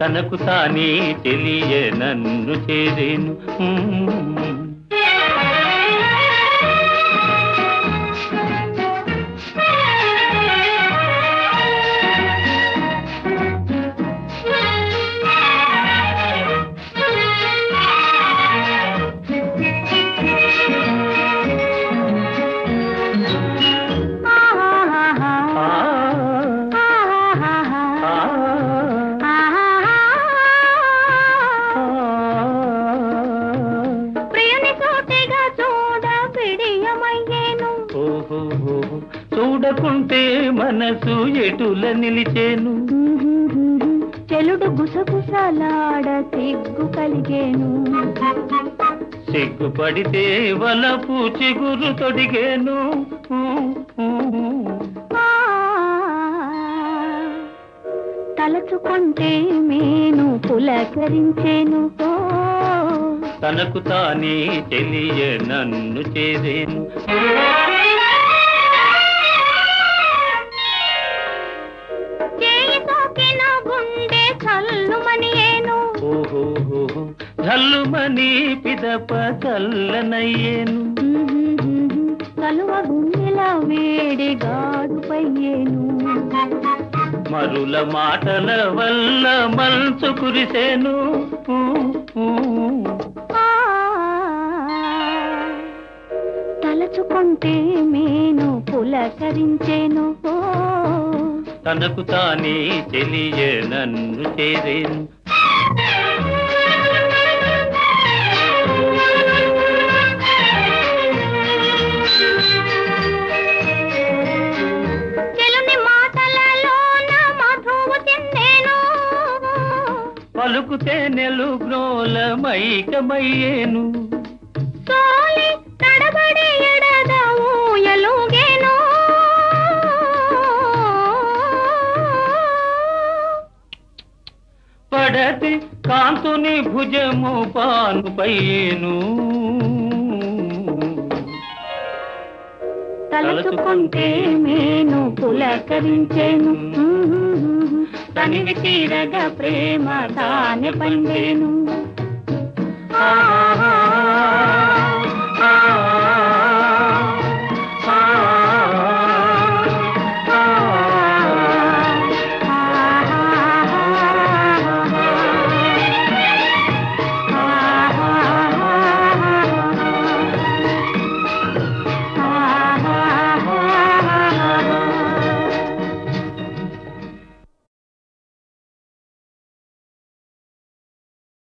తనకు తానే తెలియ నన్ను చేరేను. ఓహో చూడకుంటే మనసు ఎటుల నిలిచేను? చెలుడు గుసగుసలాడ సిగ్గు కలిగేను. సిగ్గుపడితే వలపు చిగురు తొడిగేను. తలచుకుంటే మేను పులకరించేను. తనకు తానే తెలియ నన్ను చేరేను. ఓహో జల్లుమని పిదప చల్లనయ్యేను కలువ గుండెల వేడి గాడుపయ్యేను. మరుల మాటల వల్ల మంచు కురిసేను. తలచుకుంటే మేను పులకరించేను. తనకు తానే తెలియ నన్ను చేరేను. పలుకుతే నెలు గ్రోల సోలి తడబడి ఎడద ఊయలుగేను. పడతి కాంతుని భుజము పాను పయ్యేను తలచుకుంటే మేను పులకరించేను. తనివి తీరగ ప్రేమ దాని పండేను. ఆ